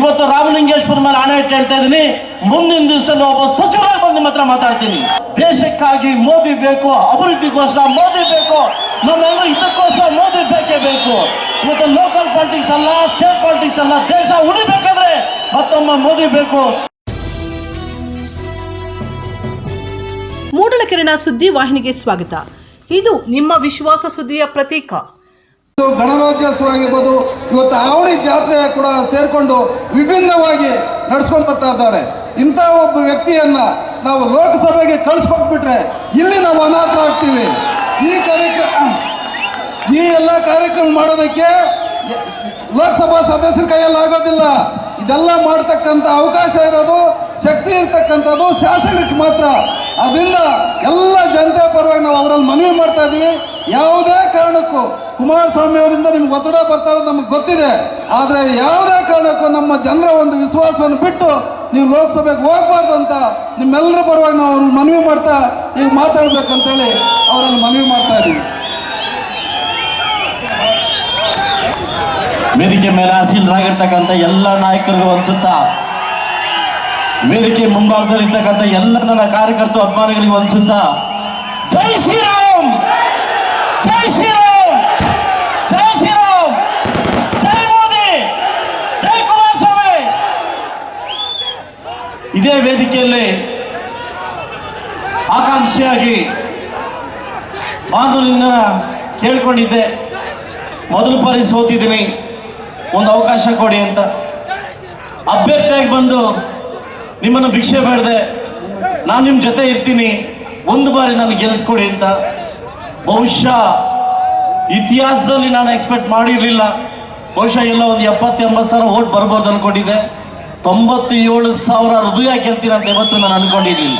ಇವತ್ತು ರಾಮಲಿಂಗೇಶ್ವರ ಮೇಲೆ ಹಣ ಇಟ್ಟು ಹೇಳ್ತಾ ಇದ್ದೀನಿ. ಮುಂದಿನ ದಿವಸ ಒಬ್ಬ ಸಚಿವರಾಗಿ ಬಂದು ಮಾತ್ರ ಮಾತಾಡ್ತೀನಿ. ದೇಶಕ್ಕಾಗಿ ಮೋದಿ ಬೇಕು, ಅಭಿವೃದ್ಧಿಗೋಸ್ಕರ ಮೋದಿ ಬೇಕು, ನಮ್ಮೆಲ್ಲರೂ ಇದಕ್ಕೋಸ್ಕರ ಮೋದಿ ಬೇಕೇ ಬೇಕು. ಇವತ್ತು ಲೋಕಲ್ ಪಾಲಿಟಿಕ್ಸ್ ಅಲ್ಲ ಸ್ಟೇಟ್ ಪಾಲಿಟಿಕ್ಸ್ ಅಲ್ಲ, ದೇಶ ಉಳಿಬೇಕಾದ್ರೆ ಮತ್ತೊಮ್ಮೆ ಮೋದಿ ಬೇಕು. ಮೂಡಲಕೆರೆನ ಸುದ್ದಿ ವಾಹಿನಿಗೆ ಸ್ವಾಗತ. ಇದು ನಿಮ್ಮ ವಿಶ್ವಾಸ ಸುದ್ದಿಯ ಪ್ರತೀಕ. ಗಣರಾಜ್ಯೋತ್ಸವ ಆಗಿರ್ಬೋದು ಇವತ್ತು ಆವಳಿ ಜಾತ್ರೆ ಕೂಡ ಸೇರಿಕೊಂಡು ವಿಭಿನ್ನವಾಗಿ ನಡ್ಸ್ಕೊಂಡು ಬರ್ತಾ ಇದ್ದಾರೆ. ಇಂಥ ಒಬ್ಬ ವ್ಯಕ್ತಿಯನ್ನ ನಾವು ಲೋಕಸಭೆಗೆ ಕಳಿಸ್ಕೊಟ್ಬಿಟ್ರೆ ಇಲ್ಲಿ ನಾವು ಅನಾಥ ಆಗ್ತೀವಿ. ಈ ಕಾರ್ಯಕ್ರಮ ಈ ಎಲ್ಲ ಕಾರ್ಯಕ್ರಮ ಮಾಡೋದಕ್ಕೆ ಲೋಕಸಭಾ ಸದಸ್ಯರ ಕೈಯಲ್ಲಿ ಆಗೋದಿಲ್ಲ. ಇದೆಲ್ಲ ಮಾಡ್ತಕ್ಕಂಥ ಅವಕಾಶ ಇರೋದು, ಶಕ್ತಿ ಇರ್ತಕ್ಕಂಥದ್ದು ಶಾಸಕರಿಗೆ ಮಾತ್ರ. ಅದರಿಂದ ಎಲ್ಲ ಜನತೆ ಪರವಾಗಿ ನಾವು ಅವರಲ್ಲಿ ಮನವಿ ಮಾಡ್ತಾ ಇದ್ದೀವಿ. ಯಾವುದೇ ಕಾರಣಕ್ಕೂ ಕುಮಾರಸ್ವಾಮಿ ಅವರಿಂದ ನಿಮ್ಗೆ ಒತ್ತಡ ಬರ್ತಾ ಇರೋದು ನಮಗೆ ಗೊತ್ತಿದೆ. ಆದರೆ ಯಾವುದೇ ಕಾರಣಕ್ಕೂ ನಮ್ಮ ಜನರ ಒಂದು ವಿಶ್ವಾಸವನ್ನು ಬಿಟ್ಟು ನೀವು ಲೋಕಸಭೆಗೆ ಹೋಗ್ಬಾರ್ದು ಅಂತ ನಿಮ್ಮೆಲ್ಲರ ಪರವಾಗಿ ನಾವು ಅವ್ರಿಗೆ ಮನವಿ ಮಾಡ್ತಾ ನೀವು ಮಾತಾಡ್ಬೇಕಂತೇಳಿ ಅವರಲ್ಲಿ ಮನವಿ ಮಾಡ್ತಾ ಇದ್ದೀವಿ. ವೇದಿಕೆ ಮೇಲೆ ಆಸೀನರಾಗಿರ್ತಕ್ಕಂಥ ಎಲ್ಲ ನಾಯಕರಿಗೂ ಅನ್ಸುತ್ತ. ವೇದಿಕೆ ಮುಂಭಾಗದಲ್ಲಿರ್ತಕ್ಕಂಥ ಎಲ್ಲ ನನ್ನ ಕಾರ್ಯಕರ್ತರು, ಅಭಿಮಾನಿಗಳಿಗೆ ಅನ್ಸುತ್ತ. ಜೈ ಶ್ರೀರಾಮ್ ಜೈ ಶ್ರೀರಾಮ್ ಜೈ ಶ್ರೀರಾಮ್ ಜೈ ಮೋದಿ ಜೈ ಕುಮಾರಸ್ವಾಮಿ ಇದೇ ವೇದಿಕೆಯಲ್ಲಿ ಆಕಾಂಕ್ಷಿಯಾಗಿ ನಿನ್ನ ಕೇಳ್ಕೊಂಡಿದ್ದೆ. ಮೊದಲು ಬಾರಿ ಸೋತಿದ್ದೀನಿ. ಒಂದು ಅವಕಾಶ ಕೊಡಿ ಅಂತ. ಅಭ್ಯರ್ಥಿಯಾಗಿ ಬಂದು ನಿಮ್ಮನ್ನು ಭಿಕ್ಷೆ ಬೇಡದೆ ನಾನು ನಿಮ್ಮ ಜೊತೆ ಇರ್ತೀನಿ. ಒಂದು ಬಾರಿ ನಾನು ಗೆಲ್ಲಿಸ್ಕೊಡಿ ಅಂತ. ಬಹುಶಃ ಇತಿಹಾಸದಲ್ಲಿ ನಾನು ಎಕ್ಸ್ಪೆಕ್ಟ್ ಮಾಡಿರಲಿಲ್ಲ. ಬಹುಶಃ ಎಲ್ಲ ಒಂದು ಎಪ್ಪತ್ತು, ಎಂಬತ್ತು ಸಾವಿರ ಓಟ್ ಬರ್ಬೋದು ಅನ್ಕೊಂಡಿದ್ದೆ ಏಳು ಸಾವಿರ ಹೃದಯ ಗೆಲ್ತೀನಿ ಅಂತ ಇವತ್ತು ನಾನು ಅನ್ಕೊಂಡಿರಲಿಲ್ಲ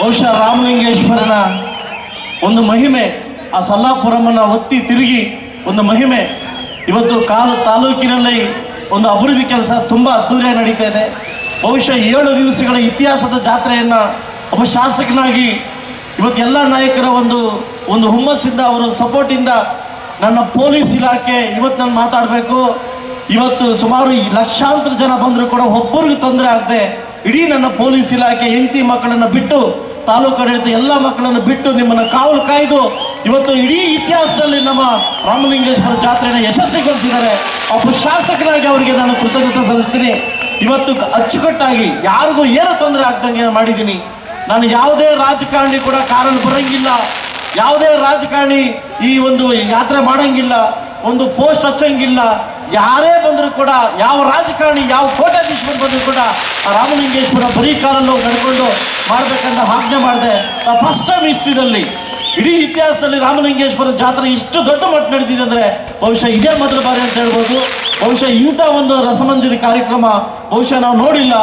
ಬಹುಶಃ ರಾಮಲಿಂಗೇಶ್ವರನ ಒಂದು ಮಹಿಮೆ, ಆ ಸಲ್ಲಾಪುರಮನ್ನ ಒತ್ತಿ ತಿರುಗಿ ಒಂದು ಮಹಿಮೆ. ಇವತ್ತು ಕಾಲು ತಾಲೂಕಿನಲ್ಲಿ ಒಂದು ಅಭಿವೃದ್ಧಿ ಕೆಲಸ ತುಂಬ ಅದ್ದೂರಿಯಾಗಿ ನಡೀತಾ ಇದೆ. ಬಹುಶಃ ಏಳು ದಿವಸಗಳ ಇತಿಹಾಸದ ಜಾತ್ರೆಯನ್ನು ಒಬ್ಬ ಶಾಸಕನಾಗಿ ಇವತ್ತು ಎಲ್ಲ ನಾಯಕರ ಒಂದು ಒಂದು ಹುಮ್ಮಸ್ಸಿಂದ, ಅವರ ಸಪೋರ್ಟಿಂದ ನನ್ನ ಪೊಲೀಸ್ ಇಲಾಖೆ ಇವತ್ತು ನಾನು ಮಾತಾಡಬೇಕು. ಇವತ್ತು ಸುಮಾರು ಲಕ್ಷಾಂತರ ಜನ ಬಂದರೂ ಕೂಡ ಒಬ್ಬರಿಗೂ ತೊಂದರೆ ಆಗದೆ ಇಡೀ ನನ್ನ ಪೊಲೀಸ್ ಇಲಾಖೆ ಹೆಂಡತಿ ಮಕ್ಕಳನ್ನು ಬಿಟ್ಟು ತಾಲೂಕು ಆಡಳಿತ ಎಲ್ಲ ಮಕ್ಕಳನ್ನು ಬಿಟ್ಟು ನಿಮ್ಮನ್ನು ಕಾವಲು ಕಾಯ್ದು ಇವತ್ತು ಇಡೀ ಇತಿಹಾಸದಲ್ಲಿ ನಮ್ಮ ರಾಮಲಿಂಗೇಶ್ವರ ಜಾತ್ರೆಯನ್ನು ಯಶಸ್ವಿಗೊಳಿಸಿದ್ದಾರೆ. ಒಬ್ಬ ಶಾಸಕರಾಗಿ ಅವರಿಗೆ ನಾನು ಕೃತಜ್ಞತೆ ಸಲ್ಲಿಸ್ತೀನಿ. ಇವತ್ತು ಅಚ್ಚುಕಟ್ಟಾಗಿ ಯಾರಿಗೂ ಏನು ತೊಂದರೆ ಆಗ್ದಂಗೆ ಮಾಡಿದ್ದೀನಿ. ನಾನು ಯಾವುದೇ ರಾಜಕಾರಣಿ ಕೂಡ ಕಾರಲ್ಲಿ ಬರೋಂಗಿಲ್ಲ. ಯಾವುದೇ ರಾಜಕಾರಣಿ ಈ ಒಂದು ಯಾತ್ರೆ ಮಾಡೋಂಗಿಲ್ಲ. ಒಂದು ಪೋಸ್ಟ್ ಹಚ್ಚಂಗಿಲ್ಲ. ಯಾರೇ ಬಂದರೂ ಕೂಡ, ಯಾವ ರಾಜಕಾರಣಿ, ಯಾವ ಕೋಟಾಧೀಶ್ವರ ಬಂದರೂ ಕೂಡ, ಆ ರಾಮಲಿಂಗೇಶ್ವರ ಬರೀ ಕಾರಲ್ಲಿ ಕಂಡುಕೊಂಡು ಮಾಡ್ಬೇಕಂತ ಆಜ್ಞೆ ಮಾಡಿದೆ. ಫಸ್ಟ್ ಟೈಮ್ ಹಿಸ್ಟ್ರಿದಲ್ಲಿ ಇಡೀ ಇತಿಹಾಸದಲ್ಲಿ ರಾಮಲಿಂಗೇಶ್ವರ ಜಾತ್ರೆ ಇಷ್ಟು ದೊಡ್ಡ ಮಟ್ಟ ನಡೆದಿದೆ ಅಂದರೆ, ಬಹುಶಃ ಇದೇ ಮೊದಲ ಬಾರಿ ಅಂತ ಹೇಳ್ಬೋದು. ಬಹುಶಃ ಇಂಥ ಒಂದು ರಸಮಂಜರಿ ಕಾರ್ಯಕ್ರಮ ಬಹುಶಃ ನಾವು ನೋಡಿಲ್ಲ.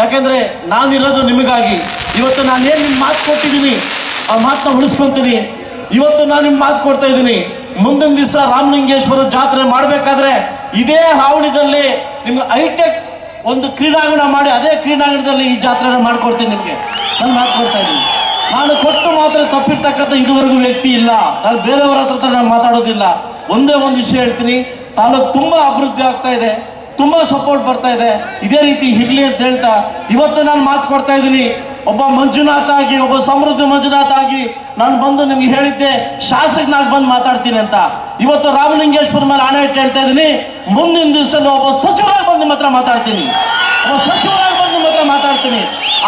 ಯಾಕೆಂದರೆ ನಾನಿರೋದು ನಿಮಗಾಗಿ. ಇವತ್ತು ನಾನೇನು ನಿಮ್ಮ ಮಾತು ಕೊಟ್ಟಿದ್ದೀನಿ, ಆ ಮಾತನ್ನ ಉಳಿಸ್ಕೊತೀನಿ. ಇವತ್ತು ನಾನು ನಿಮ್ಮ ಮಾತು ಕೊಡ್ತಾ ಇದ್ದೀನಿ. ಮುಂದಿನ ದಿವಸ ರಾಮಲಿಂಗೇಶ್ವರ ಜಾತ್ರೆ ಮಾಡಬೇಕಾದ್ರೆ ಇದೇ ಹಾವಳಿದಲ್ಲಿ ನಿಮ್ಗೆ ಹೈಟೆಕ್ ಒಂದು ಕ್ರೀಡಾಂಗಣ ಮಾಡಿ ಅದೇ ಕ್ರೀಡಾಂಗಣದಲ್ಲಿ ಈ ಜಾತ್ರೆನ ಮಾಡ್ಕೊಡ್ತೀನಿ ನಿಮಗೆ. ನಾನು ಮಾಡ್ಕೊಡ್ತಾ ಇದ್ದೀನಿ. ನಾನು ಕೊಟ್ಟು ಮಾತ್ರ ತಪ್ಪಿರ್ತಕ್ಕಂಥ ಇದುವರೆಗೂ ವ್ಯಕ್ತಿ ಇಲ್ಲ. ನಾನು ಬೇರೆಯವರ ಹತ್ರ ನಾನು ಮಾತಾಡೋದಿಲ್ಲ. ಒಂದೇ ಒಂದು ವಿಷಯ ಹೇಳ್ತೀನಿ. ತಾಲೂಕು ತುಂಬ ಅಭಿವೃದ್ಧಿ ಆಗ್ತಾ ಇದೆ. ತುಂಬ ಸಪೋರ್ಟ್ ಬರ್ತಾ ಇದೆ. ಇದೇ ರೀತಿ ಇರಲಿ ಅಂತ ಹೇಳ್ತಾ ಇವತ್ತು ನಾನು ಮಾತು ಕೊಡ್ತಾ ಇದ್ದೀನಿ. ಒಬ್ಬ ಮಂಜುನಾಥ ಆಗಿ, ಒಬ್ಬ ಸಮೃದ್ಧಿ ಮಂಜುನಾಥ್ ಆಗಿ ನಾನು ಬಂದು ನಿಮ್ಗೆ ಹೇಳಿದ್ದೆ, ಶಾಸಕನಾಗಿ ಬಂದು ಮಾತಾಡ್ತೀನಿ ಅಂತ. ಇವತ್ತು ರಾಮಲಿಂಗೇಶ್ವರ ಮೇಲೆ ಆಣೆ ಇಟ್ಟು ಹೇಳ್ತಾ ಇದ್ದೀನಿ, ಮುಂದಿನ ದಿವಸ ಒಬ್ಬ ಸಚಿವರಾಗಿ ಬಂದು ನಿಮ್ಮ ಹತ್ರ ಮಾತಾಡ್ತೀನಿ. ಒಬ್ಬ ಸಚಿವರಾಗಿ ಬಂದು ನಿಮ್ಮ ಹತ್ರ ಮಾತಾಡ್ತೀನಿ.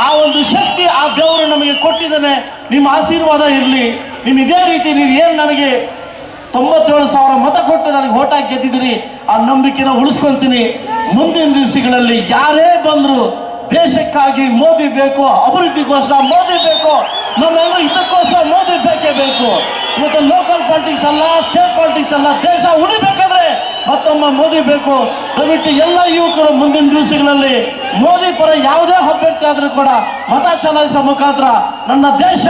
ಆ ಒಂದು ಶಕ್ತಿ, ಆ ದೇವರು ನಮಗೆ ಕೊಟ್ಟಿದ್ದಾನೆ, ನಿಮ್ಮ ಆಶೀರ್ವಾದ ಇರಲಿ. ನಿಮ್ಮ ಇದೇ ರೀತಿ ನೀವು ಏನು ನನಗೆ ತೊಂಬತ್ತೇಳು ಸಾವಿರ ಮತ ಕೊಟ್ಟು ನನಗೆ ಓಟ್ ಹಾಕಿ ಗೆದ್ದಿದ್ದೀರಿ, ಆ ನಂಬಿಕೆನ ಉಳಿಸ್ಕೊಂತೀನಿ. ಮುಂದಿನ ದಿವಸಗಳಲ್ಲಿ ಯಾರೇ ಬಂದರೂ ದೇಶಕ್ಕಾಗಿ ಮೋದಿ ಬೇಕು ಅಭಿವೃದ್ಧಿಗೋಸ್ಕರ ಮೋದಿ ಬೇಕು, ನಮ್ಮೆಲ್ಲರೂ ಇದಕ್ಕೋಸ್ಕರ ಮೋದಿ ಬೇಕೇ ಬೇಕು. ಮತ್ತು ಲೋಕಲ್ ಪಾಲಿಟಿಕ್ಸ್ ಅಲ್ಲ ಸ್ಟೇಟ್ ಪಾಲಿಟಿಕ್ಸ್ ಅಲ್ಲ, ದೇಶ ಉಳಿಬೇಕಾದ್ರೆ ಮತ್ತೊಮ್ಮೆ ಮೋದಿ ಬೇಕು. ದಯವಿಟ್ಟು ಎಲ್ಲ ಯುವಕರು ಮುಂದಿನ ದಿವಸಗಳಲ್ಲಿ ಮೋದಿ ಪರ ಯಾವುದೇ ಅಭ್ಯರ್ಥಿ ಆದರೂ ಕೂಡ ಮತ ಚಲಾಯಿಸೋ ಮುಖಾಂತರ ನನ್ನ ದೇಶ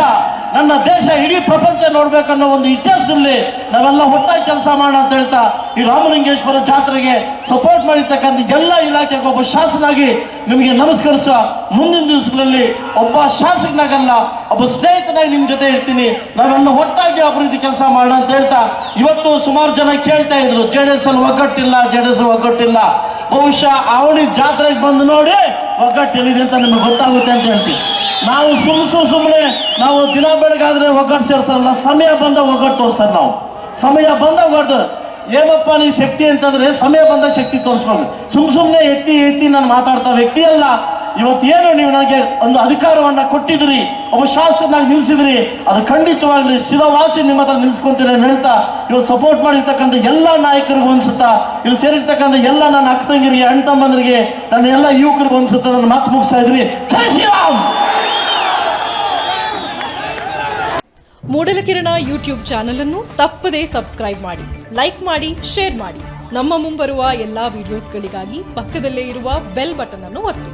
ನನ್ನ ದೇಶ ಇಡೀ ಪ್ರಪಂಚ ನೋಡ್ಬೇಕನ್ನೋ ಒಂದು ಇತಿಹಾಸದಲ್ಲಿ ನಾವೆಲ್ಲ ಒಟ್ಟಾಗಿ ಕೆಲಸ ಮಾಡೋಣ ಅಂತ ಹೇಳ್ತಾ ಈ ರಾಮಲಿಂಗೇಶ್ವರ ಜಾತ್ರೆಗೆ ಸಪೋರ್ಟ್ ಮಾಡಿರ್ತಕ್ಕಂಥ ಎಲ್ಲ ಇಲಾಖೆಗೆ ಒಬ್ಬ ಶಾಸನಾಗಿ ನಿಮಗೆ ನಮಸ್ಕರಿಸ ಮುಂದಿನ ದಿವಸಗಳಲ್ಲಿ ಒಬ್ಬ ಶಾಸಕನಾಗಲ್ಲ, ಒಬ್ಬ ಸ್ನೇಹಿತನಾಗಿ ನಿಮ್ಮ ಜೊತೆ ಇರ್ತೀನಿ. ನಾವೆಲ್ಲ ಒಟ್ಟಾಗಿ ಅಭಿವೃದ್ಧಿ ಕೆಲಸ ಮಾಡೋಣ ಅಂತ ಹೇಳ್ತಾ ಇವತ್ತು ಸುಮಾರು ಜನ ಕೇಳ್ತಾ ಇದ್ರು, ಜೆ ಡಿ ಎಸ್ ಅಲ್ಲಿ ಒಗ್ಗಟ್ಟಿಲ್ಲ, ಜೆ ಡಿ ಎಸ್ ಒಗ್ಗಟ್ಟಿಲ್ಲ. ಬಹುಶಃ ಅವಳಿ ಜಾತ್ರೆಗೆ ಬಂದು ನೋಡಿ ಒಗ್ಗಟ್ಟು ಎಲ್ಲಿದೆ ಅಂತ ನಿಮಗೆ ಗೊತ್ತಾಗುತ್ತೆ ಅಂತ ಹೇಳ್ತೀವಿ ನಾವು ಸುಮ್ ಸುಮ್ ಸುಮ್ಮನೆ ನಾವು ದಿನ ಬೆಳಗಾದ್ರೆ ಒಗ್ಗಟ್ಟು ಸೇರ್ಸಲ್ಲ ಸಮಯ ಬಂದ ಒಗ್ಗಟ್ಟು ತೋರ್ಸಲ್ಲ ನಾವು. ಸಮಯ ಬಂದ ಒಗ್ಗಟ್ಟು, ಏನಪ್ಪ ನೀ ಶಕ್ತಿ ಅಂತಂದ್ರೆ ಸಮಯ ಬಂದ ಶಕ್ತಿ ತೋರಿಸ್ಬೇಕು. ಸುಮ್ ಸುಮ್ಮನೆ ಎತ್ತಿ ಎತ್ತಿ ನಾನು ಮಾತಾಡ್ತಾ ವ್ಯಕ್ತಿ ಅಲ್ಲ. ಇವತ್ತೇನು ನೀವು ನನಗೆ ಒಂದು ಅಧಿಕಾರವನ್ನ ಕೊಟ್ಟಿದ್ರಿ ಒಬ್ಬ ಶಾಸಕನಾಗಿ ನಿಲ್ಸಿದ್ರಿ ಅದು ಖಂಡಿತವಾಗ್ಲಿ ಶಿವವಾಚಿ ನಿಮ್ಮ ಹತ್ರ ನಿಲ್ಸ್ಕೊಂತೀರ ಹೇಳ್ತಾ ಇವತ್ತು ಸಪೋರ್ಟ್ ಮಾಡಿರ್ತಕ್ಕಂಥ ಎಲ್ಲ ನಾಯಕರಿಗೂ ಅನ್ಸುತ್ತಾ ಇಲ್ಲಿ ಸೇರಿರ್ತಕ್ಕಂಥ ಎಲ್ಲ ನನ್ನ ಅಕ್ಕ ತಂಗಿರಿಗೆ, ಅಣ್ಣ ತಮ್ಮಂದ್ರಿಗೆ, ನನ್ನ ಎಲ್ಲ ಯುವಕರಿಗೂ ಅನ್ಸುತ್ತಾ, ನನ್ನ ಮಾತು ಮುಗಿಸ್ತಾ ಇದ್ರಿ ಜೈ ಶ್ರೀರಾಮ್! ಮೂಡಲಕಿರಣ ಯೂಟ್ಯೂಬ್ ಚಾನಲ್ ಅನ್ನು ತಪ್ಪದೇ ಸಬ್ಸ್ಕ್ರೈಬ್ ಮಾಡಿ, ಲೈಕ್ ಮಾಡಿ, ಶೇರ್ ಮಾಡಿ. ನಮ್ಮ ಮುಂಬರುವ ಎಲ್ಲಾ ವಿಡಿಯೋಸ್ಗಳಿಗಾಗಿ ಪಕ್ಕದಲ್ಲೇ ಇರುವ ಬೆಲ್ ಬಟನ್ ಅನ್ನು ಒತ್ತಿ.